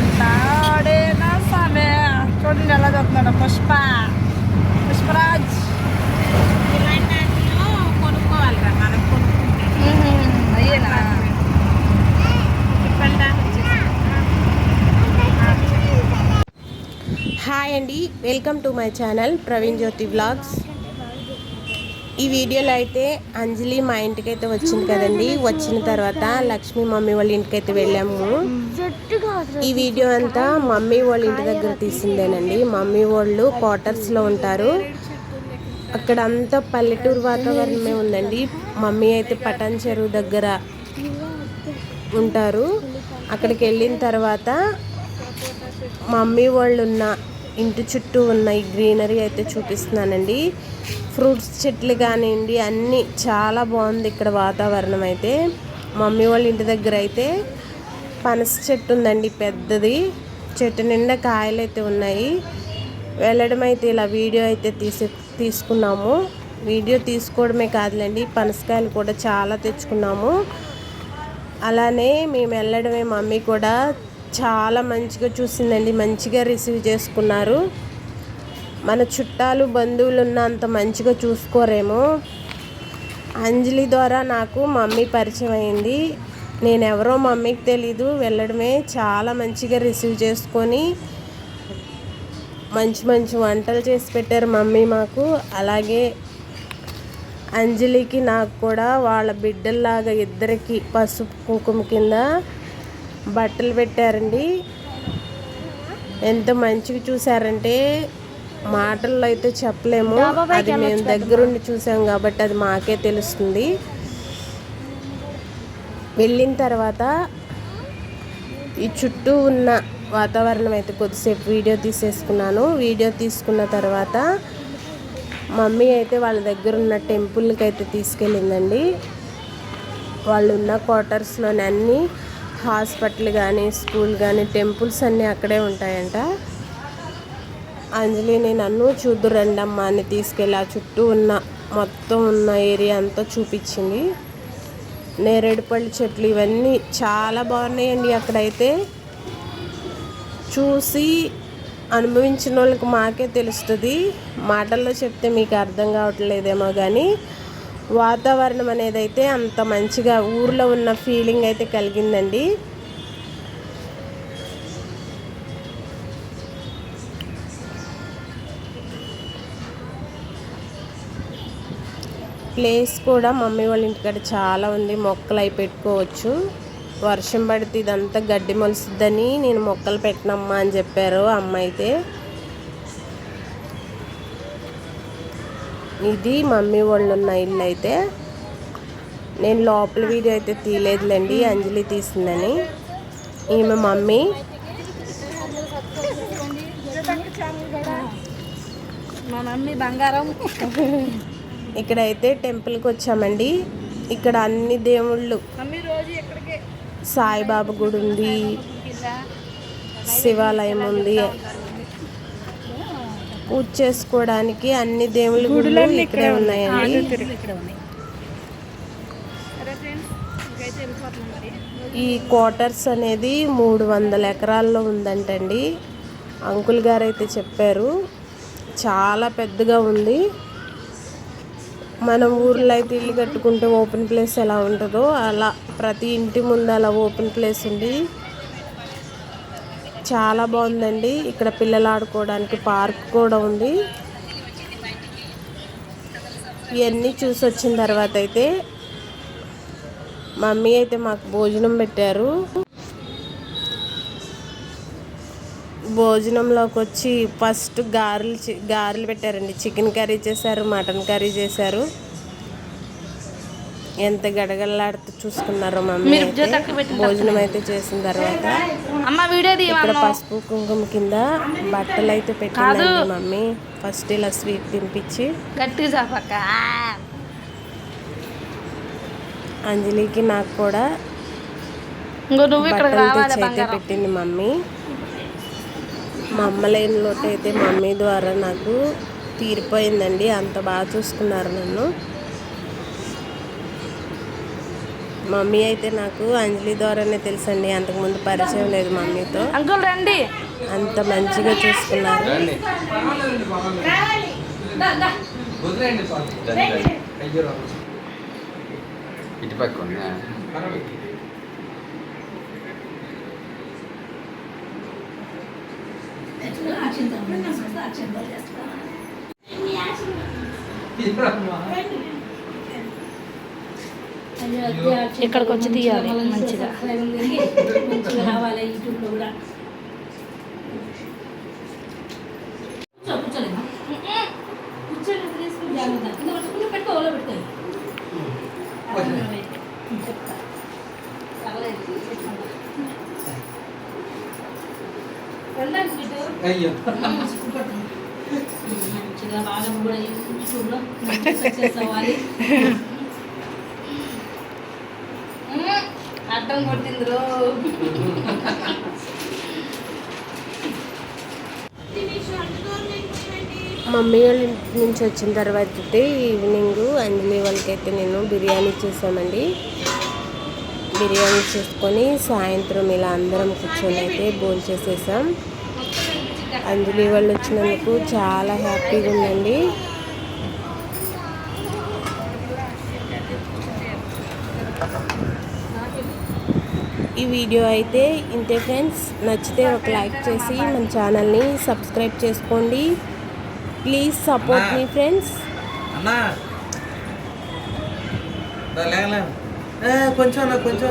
ఉంటాడేనా సమే చూడండి ఎలా చూస్తున్నాడు పుష్ప. పుష్పరాజ్. హాయ్ అండి. Welcome to my channel Praveen Jyothi blogs ఈ వీడియోలో అయితే అంజలి మా ఇంటికి అయితే వచ్చింది కదండి. వచ్చిన తర్వాత లక్ష్మి మమ్మీ వాళ్ళ ఇంటికి అయితే వెళ్ళాము. ఈ వీడియో అంతా మమ్మీ వాళ్ళ ఇంటి దగ్గర తీసిందేనండి. మమ్మీ వాళ్ళు క్వార్టర్స్లో ఉంటారు. అక్కడ అంతా పల్లెటూరు వాతావరణమే ఉందండి. మమ్మీ అయితే పటాన్ చెరువు దగ్గర ఉంటారు. అక్కడికి వెళ్ళిన తర్వాత మమ్మీ వాళ్ళు ఉన్న ఇంటి చుట్టూ ఉన్న ఈ గ్రీనరీ అయితే చూపిస్తున్నానండి. ఫ్రూట్స్ చెట్లు కానివ్వండి అన్నీ చాలా బాగుంది ఇక్కడ వాతావరణం అయితే. మమ్మీ వాళ్ళ ఇంటి దగ్గర అయితే పనస చెట్టు ఉందండి పెద్దది. చెట్టు నిండా కాయలు అయితే ఉన్నాయి. వెళ్ళడం అయితే ఇలా వీడియో అయితే తీసి తీసుకున్నాము. వీడియో తీసుకోవడమే కాదులేండి పనసకాయలు కూడా చాలా తెచ్చుకున్నాము. అలానే మేము వెళ్ళడమే మమ్మీ కూడా చాలా మంచిగా చూసిందండి మంచిగా రిసీవ్ చేసుకున్నారు. మన చుట్టాలు బంధువులు ఉన్నంత మంచిగా చూసుకోరేమో. అంజలి ద్వారా నాకు మమ్మీ పరిచయం అయింది. నేను ఎవరో మమ్మీకి తెలీదు. వెళ్ళడమే చాలా మంచిగా రిసీవ్ చేసుకొని మంచి మంచి వంటలు చేసి పెట్టారు మమ్మీ మాకు. అలాగే అంజలికి నాకు కూడా వాళ్ళ బిడ్డల్లాగా ఇద్దరికి పసుపు కుంకుమ కింద బట్టలు పెట్టారండి. ఎంత మంచిగా చూసారంటే మాటల్లో అయితే చెప్పలేము అది మేము దగ్గరుండి చూసాం కాబట్టి అది మాకే తెలుస్తుంది. వెళ్ళిన తర్వాత ఈ చుట్టూ ఉన్న వాతావరణం అయితే కొద్దిసేపు వీడియో తీసేసుకున్నాను. వీడియో తీసుకున్న తర్వాత మమ్మీ అయితే వాళ్ళ దగ్గర ఉన్న టెంపుల్కి అయితే తీసుకెళ్ళిందండి. వాళ్ళు ఉన్న క్వార్టర్స్లోని అన్ని హాస్పిటల్ కానీ స్కూల్ కానీ టెంపుల్స్ అన్నీ అక్కడే ఉంటాయంట. అంజలిని నన్ను చూద్దురండి అని తీసుకెళ్ళి ఆ చుట్టూ ఉన్న మొత్తం ఉన్న ఏరియా అంతా చూపించింది. నేరేడుపల్లి చెట్లు ఇవన్నీ చాలా బాగున్నాయండి అక్కడైతే. చూసి అనుభవించిన వాళ్ళకి మాకే తెలుస్తుంది. మాటల్లో చెప్తే మీకు అర్థం కావట్లేదేమో కానీ వాతావరణం అనేది అయితే అంత మంచిగా ఊర్లో ఉన్న ఫీలింగ్ అయితే కలిగిందండి. ప్లేస్ కూడా మమ్మీ వాళ్ళ ఇంటికాడ చాలా ఉంది. మొక్కలు అవి పెట్టుకోవచ్చు. వర్షం పడితే ఇదంతా గడ్డి మొలుస్తుందని నేను మొక్కలు పెట్టినమ్మా అని చెప్పారు అమ్మ అయితే. ఇది మమ్మీ వాళ్ళు ఉన్న ఇల్లు అయితే. నేను లోపల వీడియో అయితే తీయలేదులేండి అంజలి తీసిందని. ఈమె మమ్మీ. మా మమ్మీ బంగారం. ఇక్కడైతే టెంపుల్కి వచ్చామండి. ఇక్కడ అన్ని దేవుళ్ళు సాయిబాబా గుడి ఉంది శివాలయం ఉంది. పూజ చేసుకోవడానికి అన్ని దేవుళ్ళ గుడులు ఇక్కడే ఉన్నాయండి. ఈ క్వార్టర్స్ అనేది మూడు వందల ఎకరాల్లో ఉందంటండి. అంకుల్ గారు అయితే చెప్పారు చాలా పెద్దగా ఉంది. మన ఊర్లో అయితే ఇల్లు కట్టుకుంటే ఓపెన్ ప్లేస్ ఎలా ఉంటుందో అలా ప్రతి ఇంటి ముందు అలా ఓపెన్ ప్లేస్ ఉంది. చాలా బాగుందండి. ఇక్కడ పిల్లలు ఆడుకోవడానికి పార్క్ కూడా ఉంది. ఇవన్నీ చూసి వచ్చిన తర్వాత అయితే మమ్మీ అయితే మాకు భోజనం పెట్టారు. భోజనంలోకి వచ్చి ఫస్ట్ గారెలు గారెలు పెట్టారండి. చికెన్ కర్రీ చేశారు మటన్ కర్రీ చేశారు. ఎంత గడగడలాడుతూ చూసుకున్నారో మమ్మీ భోజనం అయితే. చేసిన తర్వాత ఇక్కడ పసుపు కుంకుమ కింద బట్టలు అయితే పెట్టిందండి మమ్మీ ఫస్ట్ ఇలా స్వీట్ తినిపించి అంజలికి నాకు కూడా బట్టలు తెచ్చి అయితే పెట్టింది మమ్మీ మా అమ్మ లేని లోటు అయితే మమ్మీ ద్వారా నాకు తీరిపోయిందండి. అంత బాగా చూసుకున్నారు నన్ను. మమ్మీ అయితే నాకు అంజలి ద్వారానే తెలుసండి. అంతకుముందు పరిచయం లేదు మమ్మీతో. అంకుల్ రండి. అంత మంచిగా చూసుకున్నారు. రండి వదిలేయండి స్వామి రండి, రండి. అయ్యో రాము. ఇటు పక్క ఉందా? పర్వాలేదు. ఇక్కడికి వచ్చి తీయాలి మంచిగా. రావాలి యూట్యూబ్లో కూడా. అయ్యో. మంచిగా బాగా కూడా యూట్యూబ్లో సక్సెస్ అవ్వాలి కొట్టింది రో మమ్మీ వాళ్ళ ఇంటి నుంచి వచ్చిన తర్వాత అయితే ఈవినింగ్ అంజలి వాళ్ళకైతే నేను బిర్యానీ చేసామండి. బిర్యానీ చేసుకొని సాయంత్రం ఇలా అందరం కూర్చొని అయితే భోజనం చేసేసాం అంజలి వాళ్ళు వచ్చినందుకు చాలా హ్యాపీగా ఉందండి. ఈ వీడియో అయితే ఇంతే ఫ్రెండ్స్. నచ్చితే ఒక లైక్ చేసి మన ఛానల్ని సబ్స్క్రైబ్ చేసుకోండి. ప్లీజ్ సపోర్ట్ మీ ఫ్రెండ్స్. కొంచెం కొంచెం.